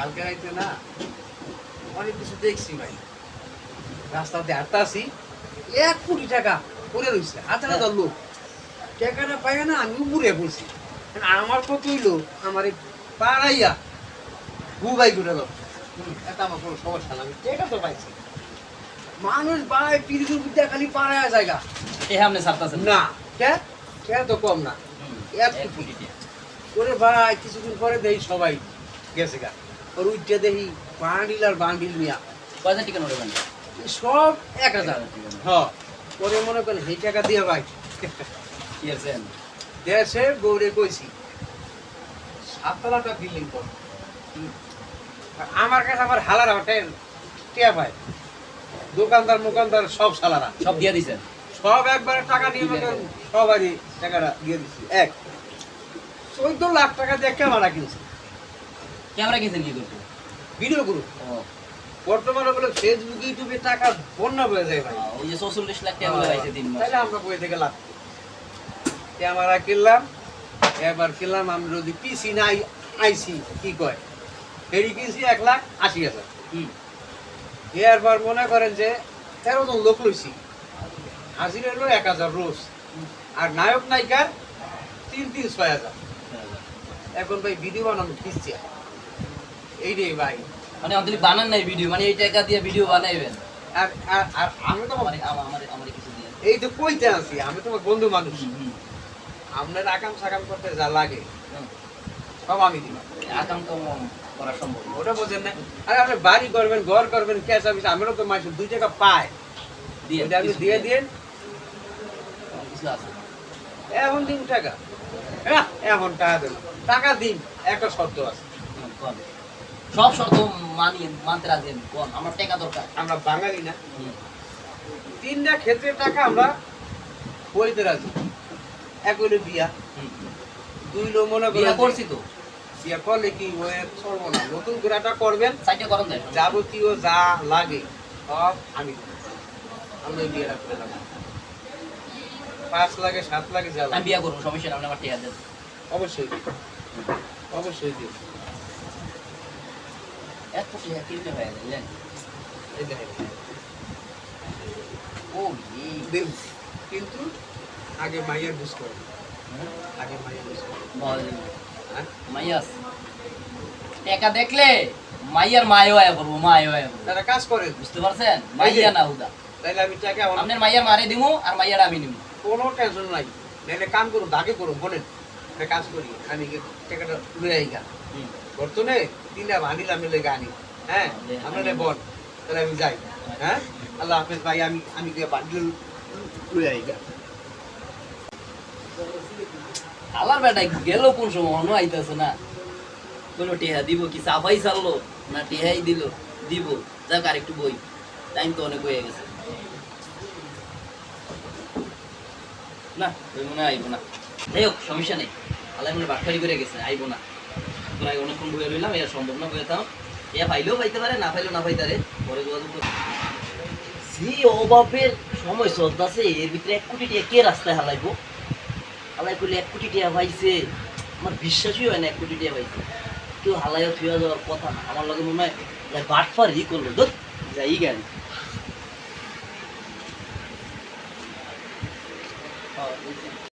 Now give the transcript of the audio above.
কালকে রাইতে না অনেক কিছু দেখছি ভাই। রাস্তাতে হাঁটতে আসি এক কোটি টাকা পড়ে রয়েছে হাজার হাজার লোক। টাকাটা পাই না আমি উপরে পড়ছি। আমার কত হইল আমার পাড়াইয়া বুবাই করে গেল এটা আমার কোনো সমস্যা না আমি টাকা তো পাইছি। মানুষ ভাই পিরিজুর বিদ্যা খালি পাড়ায় জায়গা। এ আপনি ছাড়তেছেন। না কে? কে তো কম না। এক কোটি। ওরে ভাই কিছুদিন পরে দেখি সবাই গেছে গা। ওর উঠতে দেখি বান্ডিল আর বান্ডিল মিয়া। কয়জন টিকা নোট দেবেন সব এক হাজার। হ্যাঁ ওরে মনে করেন সেই টাকা দিয়ে ভাই। কি দেশে গৌরে কইছি বিল্ডিং কর। আমার কাছে আমার হালারা হোটেল টিয়া ভাই। দোকানদার মোকানদার সব সালারা। সব দিয়ে দিছেন? সব একবারে টাকা নিয়ে মনে সবারই টাকাটা দিয়ে দিচ্ছি এক। চোদ্দ লাখ টাকা দিয়ে ক্যামেরা কিনছি? ক্যামেরা কিনছেন কি করতে ভিডিও গ্রুপ বর্তমানে বলে ফেসবুক ইউটিউবে টাকা বন্যা হয়ে যায় ভাই। ওই যে চৌচল্লিশ লাখ টাকা বলে পাইছে তিন মাস। তাহলে আমরা বই থেকে লাভ ক্যামেরা কিনলাম এবার কিনলাম আমি যদি পিসি নাই আইসি কি কয়? ফেরি কিনছি এক লাখ আশি হাজার। এরপর মনে করেন যে তেরো জন লোক লইছি। হাজির হলো এক হাজার রোজ। আর নায়ক নায়িকার তিন তিন ছয় হাজার। এখন ভাই ভিডিও বানানো কিনছে এই রে ভাই। মানে আপনি বানান নাই ভিডিও মানে এই টাকা দিয়ে ভিডিও বানাইবেন। আর আর আর আমি তো আমার আমার আমার আমার কিছু দিয়ে। এই তো কইতে আছি আমি তোমার বন্ধু মানুষ। আপনার আকাম সাকাম করতে যা লাগে সব আমি দিব। আকাম তো করা সম্ভব ওটা বোঝেন না। আরে আপনি বাড়ি করবেন ঘর করবেন ক্যাশ অফিস আমিও তো মাসে দুই টাকা পাই দিয়ে আপনি দিয়ে দিন। এখন দিন টাকা। হ্যাঁ এখন টাকা দেন টাকা দিন একটা শর্ত আছে। সব শর্ত মানি মানতে রাজি আমি কোন? আমার টাকা দরকার। আমরা বাঙালি না। তিনটা ক্ষেত্রে টাকা আমরা বইতে রাজি। এক হইল বিয়া। দুই হইল মনে বিয়া করছি তো। বিয়া করলে কি ওই চলবো না নতুন করে একটা করবেন? সাইডে করেন দেয় যাবতীয় যা লাগে সব আমি দেব। আমি ওই বিয়েটা করে পাঁচ লাগে সাত লাগে যা আমি বিয়া করব সমস্যা না আমার টাকা দেন। অবশ্যই অবশ্যই দিই এক কোটি কিনতে হয়ে গেলেন ও কিন্তু আগে মাইয়ের বুঝ করে আগে মাইয়ের বুঝ করে মাইয়াস টাকা দেখলে মাইয়ার মায়ও আয়া করব মায়ও আয়া করব তারা কাজ করে বুঝতে পারছেন মাইয়া না হুদা তাইলে আমি টাকা আপনার মাইয়ার মারে দিমু আর মাইয়ার আমি নিমু কোনো টেনশন নাই নাহলে কাম করুন দাগে করুন বলেন একটা কাজ করি আমি টাকাটা লুয়ে আই গা। বর্তনে তিনটা ভানিলাম মিলে গানি হ্যাঁ আপনারা বল তাহলে আমি যাই। হ্যাঁ আল্লাহ হাফেজ ভাই আমি আমি বান্ডিল লুয়ে আই গা। আলার বেটা গেল কোন সময় অন্য আইতেছে না। কোনো টেহা দিব কি? সাফাই চাললো না টেহাই দিল? দিব যাক আর একটু বই। টাইম তো অনেক হয়ে গেছে। না ওই মনে আইবো না। যাই হোক, সমস্যা নেই। আল্লাহ মনে বাটকারি করে গেছে, আইবো না। তোমরা অনেকক্ষণ বইয়ে রইলাম, এর সম্ভব না বইয়ে তাও এ পাইলেও পাইতে পারে, না পাইলেও না পাইতে পারে, পরে যোগাযোগ করে সি অভাবের সময় চলতেছে এর ভিতরে এক কোটি টিয়া কে রাস্তায় হালাইবো? হালাই করলে এক কোটি টিয়া পাইছে। আমার বিশ্বাসই হয় না এক কোটি টিয়া পাইছে। কেউ হালাইও থুয়া যাওয়ার কথা না। আমার লগে মনে হয় বাটফার ই করল ধর যাই গেল।